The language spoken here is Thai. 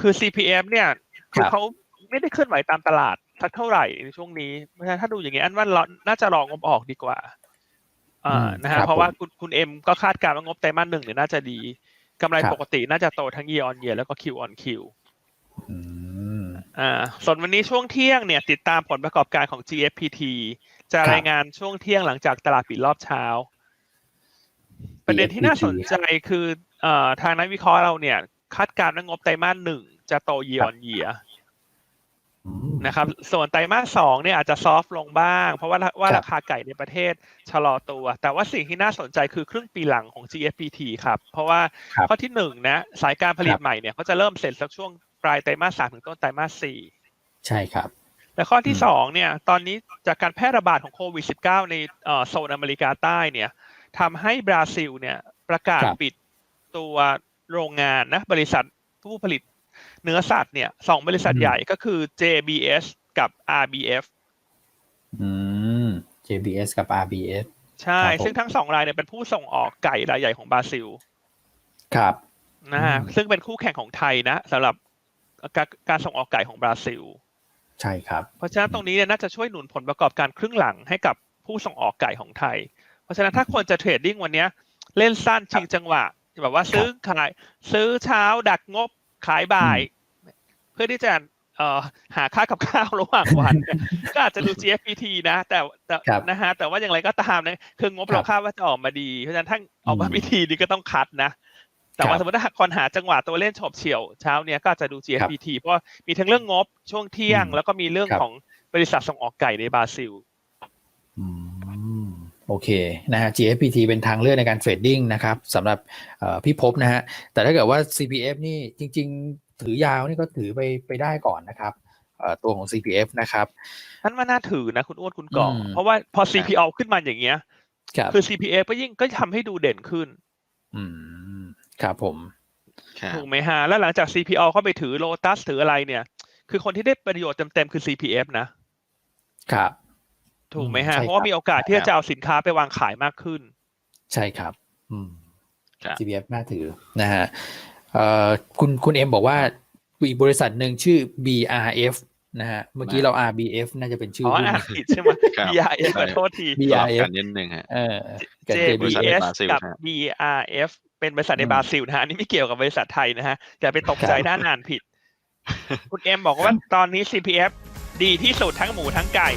คือ CPF เนี่ยคือครับเขาไม่ได้เคลื่อนไหวตามตลาดสักเท่าไหร่ในช่วงนี้เพราะฉะนั้นถ้าดูอย่างนี้อันว่าเราน่าจะรองบออกดีกว่าอ่านะครัฮะบเพราะว่าผมคุณคุณเอ็มก็คาดการณ์ว่างบไตรมาสหนึ่งเนี่ยน่าจะดีกำไรครับปกติน่าจะโตทั้ง year on year แล้วก็ Q on Q อืมอ่าส่วนวันนี้ช่วงเที่ยงเนี่ย ติดตามผลประกอบการของ GFPT จะครับรายงานช่วงเที่ยงหลังจากตลาดปิดรอบเช้า ประเด็นที่น่าสนใจคือเอ่อทางนักวิเคราะห์เราเนี่ย คาดการณ์ว่างบไตรมาสหนึ่งจะโต year on year อืมนะครับ ส่วนไตรมาสสองเนี่ยอาจจะซอฟต์ลงบ้าง เพราะว่าว่าครับราคาไก่ในประเทศชะลอตัว แต่ว่าสิ่งที่น่าสนใจคือครึ่งปีหลังของ GFPT ครับ เพราะว่าครับข้อที่หนึ่งนะสายการผลิตครับใหม่เนี่ยเขาจะเริ่มเสร็จสักช่วงปลายไตรมาสสามถึงต้นไตรมาสสี่ใช่ครับ และข้อที่อืมสองเนี่ย ตอนนี้จากการแพร่ระบาดของโควิด -19 ในเอ่อโซนอเมริกาใต้เนี่ยทำให้บราซิลเนี่ยประกาศครับปิดตัว โรงงานนะบริษัทผู้ผลิตเนื้อสัตว์เนี่ยสองบริษัทอืมใหญ่ก็คือ JBS กับ RBF อืม JBS กับ RBS ใช่ครับผมซึ่งทั้งสองรายเนี่ยเป็นผู้ส่งออกไก่รายใหญ่ของบราซิล ครับนะฮะอืมซึ่งเป็นคู่แข่งของไทยนะสำหรับการการส่งออกไก่ของบราซิล ใช่ครับ เพราะฉะนั้นตรงนี้เนี่ยน่าจะช่วยหนุนผลประกอบการครึ่งหลังให้กับผู้ส่งออกไก่ของไทย เพราะฉะนั้นถ้าคนจะเทรดดิ้งวันเนี้ยเล่นสั้นชิงจังหวะ แบบว่าซื้อขาย ซื้อเช้าดักงบขายบ่าย เพื่อที่จะเอ่อหาค่ากับข้าวระหว่างวันเนี่ยก็อาจจะดู GFPT นะ แต่แต่ครับนะฮะแต่ว่าอย่างไรก็ตามนะคืองบครับเราคาดว่าจะออกมาดี เพราะฉะนั้นถ้าออกมาอืมพิธีนี้ก็ต้องคัดนะ แต่ครัว่าบสมมติถ้าคนหาจังหวะตัวเล่นฉบเฉี่ยวเช้าเนี้ยก็อาจจะดู GFPT เพราะว่ามีทั้งเรื่องงบช่วงเที่ยงอืมแล้วก็มีเรื่องครับของบริษัทส่งออกไก่ในบราซิล อืม โอเคนะฮะ GFPT เป็นทางเลือกในการเทรดดิ้งนะครับสำหรับเอ่อพี่พบนะฮะ แต่ถ้าเกิดว่า CPF นี่จริง ๆ ถือยาวนี่ก็ถือไปไปได้ก่อนนะครับเอ่อตัวของ CPF นะครับนั่นว่าน่าถือนะคุณอ้วนคุณก่ออมเพราะว่าพอ CPO ขึ้นมาอย่างเงี้ยครับคือ CPF ก็ยิ่งก็ทำให้ดูเด่นขึ้น อืมครับผมครับถูกไหมฮะ แล้วหลังจาก CPO เข้าไปถือโลตัสถืออะไรเนี่ย คือคนที่ได้ประโยชน์เต็มๆคือ CPF นะครับ ถูกไหมอืมฮะใช่เพราะว่าครับมีโอกาสที่จะเอาสินค้าไปวางขายมากขึ้น ใช่ครับ อืมครับ CPF น่าถือนะฮะเอ่อคุณคุณเอ็มบอกว่าอีกบริษัทหนึ่งชื่อ BRF นะฮะเมื่อกี้เรา RBF น่าจะเป็นชื่ออ๋อหุ้นอ่านผิดใช่ไหมครับ BRF ขอโทษที BRF สลับกันนิดนึงฮะเออกับบริษัทใน JBS บราซิลกับฮะ BRF เป็นบริษัทในอืมบราซิลนะฮะอันนี้ไม่เกี่ยวกับบริษัทไทยนะฮะอย่าไปตกใจครับถ้าอ่านผิด คุณเอ็มบอกว่าตอนนี้ CPF ดีที่สุดทั้งหมูทั้งไก่